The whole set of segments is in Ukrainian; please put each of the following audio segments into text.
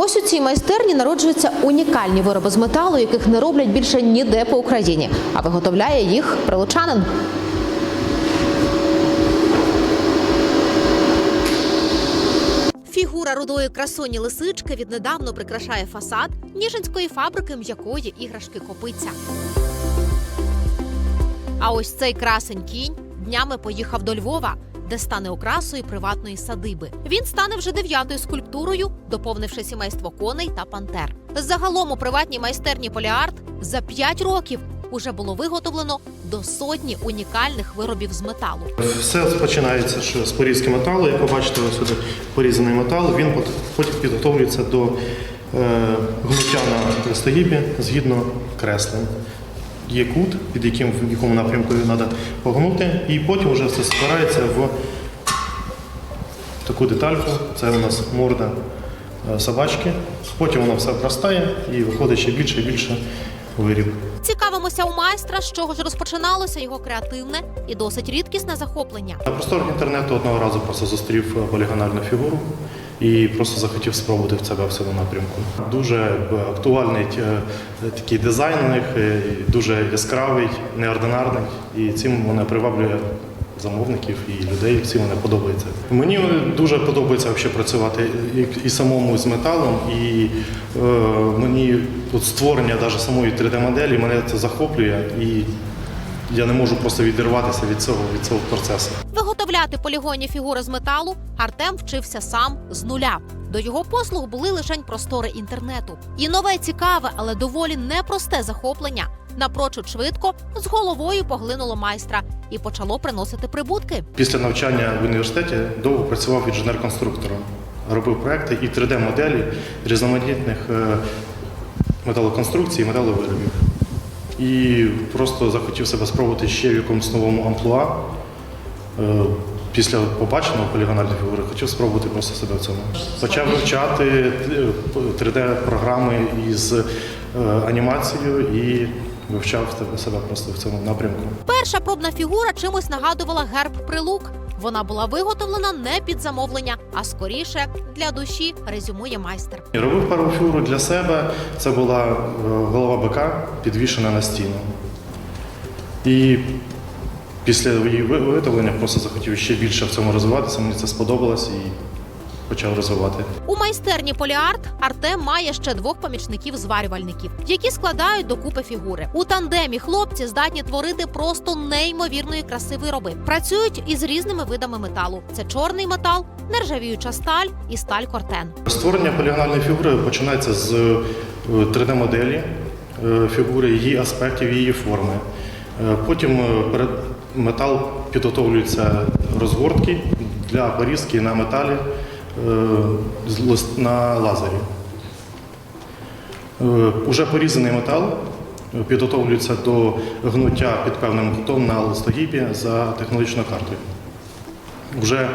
Ось у цій майстерні народжуються унікальні вироби з металу, яких не роблять більше ніде по Україні, а виготовляє їх прилучанин. Фігура рудої красуні лисички віднедавно прикрашає фасад Ніжинської фабрики м'якої іграшки копиця. А ось цей красень кінь днями поїхав до Львова, де стане окрасою приватної садиби. Він стане вже дев'ятою скульптурою, доповнивши сімейство коней та пантер. Загалом у приватній майстерні Поліарт за п'ять років уже було виготовлено до сотні унікальних виробів з металу. Все починається що з порізки металу. Як ви бачите, ось сюди порізаний метал. Він потім підготовлюється до е, гнуття на листогібі згідно креслень. Є кут, під яким в якому напрямку його треба погнути, і потім вже все збирається в таку детальку. Це у нас морда е, собачки. Потім воно все вростає і виходить ще більше і більше виріб. Цікавимося у майстра, з чого ж розпочиналося його креативне і досить рідкісне захоплення. На просторах інтернету одного разу просто зустрів полігональну фігуру і просто захотів спробувати в себе в цьому напрямку. Дуже актуальний е, такий дизайн у них, е, дуже яскравий, неординарний, і цим вона приваблює замовників і людей. Всім вони подобається. Мені дуже подобається взагалі працювати і самому з металом, і е, мені от створення навіть самої 3D-моделі мене це захоплює і. Я не можу просто відірватися від цього від цього процесу. Виготовляти полігонні фігури з металу Артем вчився сам з нуля. До його послуг були лишень простори інтернету. І нове цікаве, але доволі непросте захоплення напрочуд швидко з головою поглинуло майстра і почало приносити прибутки. Після навчання в університеті довго працював інженер-конструктором, робив проекти і 3D-моделі різноманітних е, металоконструкцій і металовиробів. І просто захотів себе спробувати ще в якомусь новому амплуа. Е, Після побаченого полігональної фігури хотів спробувати просто себе в цьому. Почав вивчати е, 3D-програми із е, анімацією і вивчав себе просто в цьому напрямку. Перша пробна фігура чимось нагадувала герб прилук. Вона була виготовлена не під замовлення, а скоріше для душі, резюмує майстер. Робив першу фігуру для себе. Це була е, голова бика, підвішена на стіну. І після її виготовлення просто захотів ще більше в цьому розвиватися. Мені це сподобалось і почав розвивати. У майстерні Поліарт Артем має ще двох помічників-зварювальників, які складають докупи фігури. У тандемі хлопці здатні творити просто неймовірної краси вироби. Працюють із різними видами металу: це чорний метал, нержавіюча сталь і сталь кортен. Створення полігональної фігури починається з е, 3D-моделі е, фігури, її аспектів, її форми. Е, Потім е, метал підготовлюється розгортки для порізки на металі е, на лазері. Уже порізаний метал підготовлюється до гнуття під певним кутом на листогібі за технологічною картою. Вже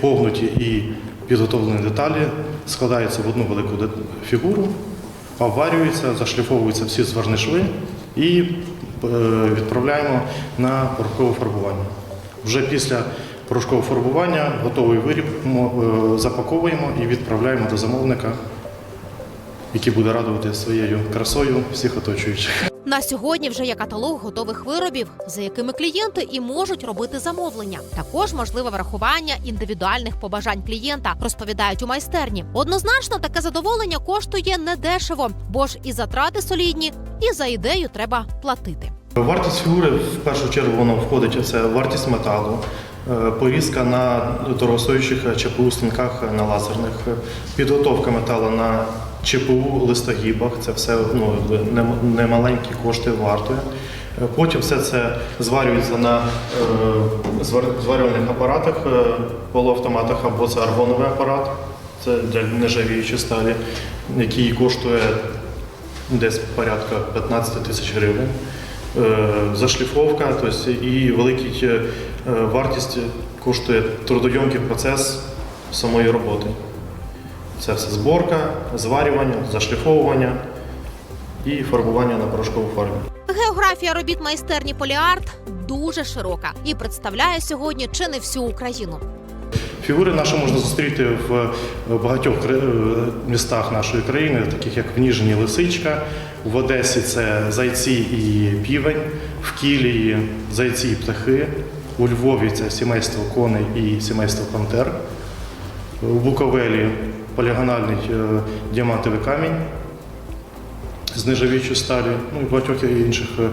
погнуті і підготовлені деталі складаються в одну велику фігуру, обварюються, зашліфовуються всі зварні шви і е, відправляємо на порошкове фарбування. Вже після порошкового фарбування готовий виріб е, запаковуємо і відправляємо до замовника, який буде радувати своєю красою всіх оточуючих. На сьогодні вже є каталог готових виробів, за якими клієнти і можуть робити замовлення. Також можливе врахування індивідуальних побажань клієнта, розповідають у майстерні. Однозначно, таке задоволення коштує недешево, бо ж і затрати солідні, і за ідею треба платити. Вартість фігури в першу чергу воно входить це вартість металу, е, порізка на дорогостоящих ЧПУ станках на лазерних, е, підготовка металу на ЧПУ листогібах. Це все ну, не- немаленькі кошти вартує. Е, Потім все це зварюється на е, зварювальних апаратах, е, полуавтоматах або це аргоновий апарат, це для нержавіючої сталі, який коштує десь порядка 15 тисяч гривень. Е, Зашліфовка, тобто і великий е, вартість коштує трудойомкий процес самої роботи. Це все зборка, зварювання, зашліфовування і фарбування на порошкову фарбі. Географія робіт майстерні Поліарт дуже широка і представляє сьогодні чи не всю Україну. Фігури наші можна зустріти в багатьох е, містах нашої країни, таких як в Ніжині Лисичка, в Одесі це зайці і півень, в Кілії зайці і птахи, у Львові це сімейство коней і сімейство пантер, у Буковелі полігональний е, діамантовий камінь з нержавіючої сталі, ну і в багатьох інших е,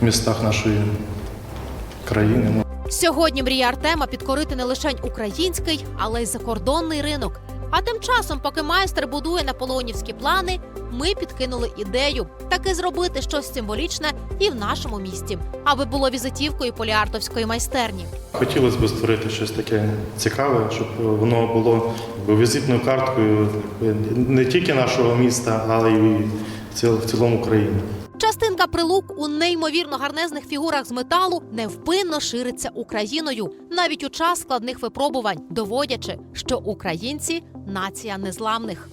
містах нашої країни. Сьогодні мрія Артема підкорити не лише український, але й закордонний ринок. А тим часом, поки майстер будує наполеонівські плани, ми підкинули ідею таки зробити щось символічне і в нашому місті, аби було візитівкою поліартовської майстерні. Хотілося б створити щось таке цікаве, щоб воно було візитною карткою не тільки нашого міста, але й в ціл- в цілому країни. Частинка прилук у неймовірно гарнезних фігурах з металу невпинно шириться Україною, навіть у час складних випробувань, доводячи, що українці нація незламних.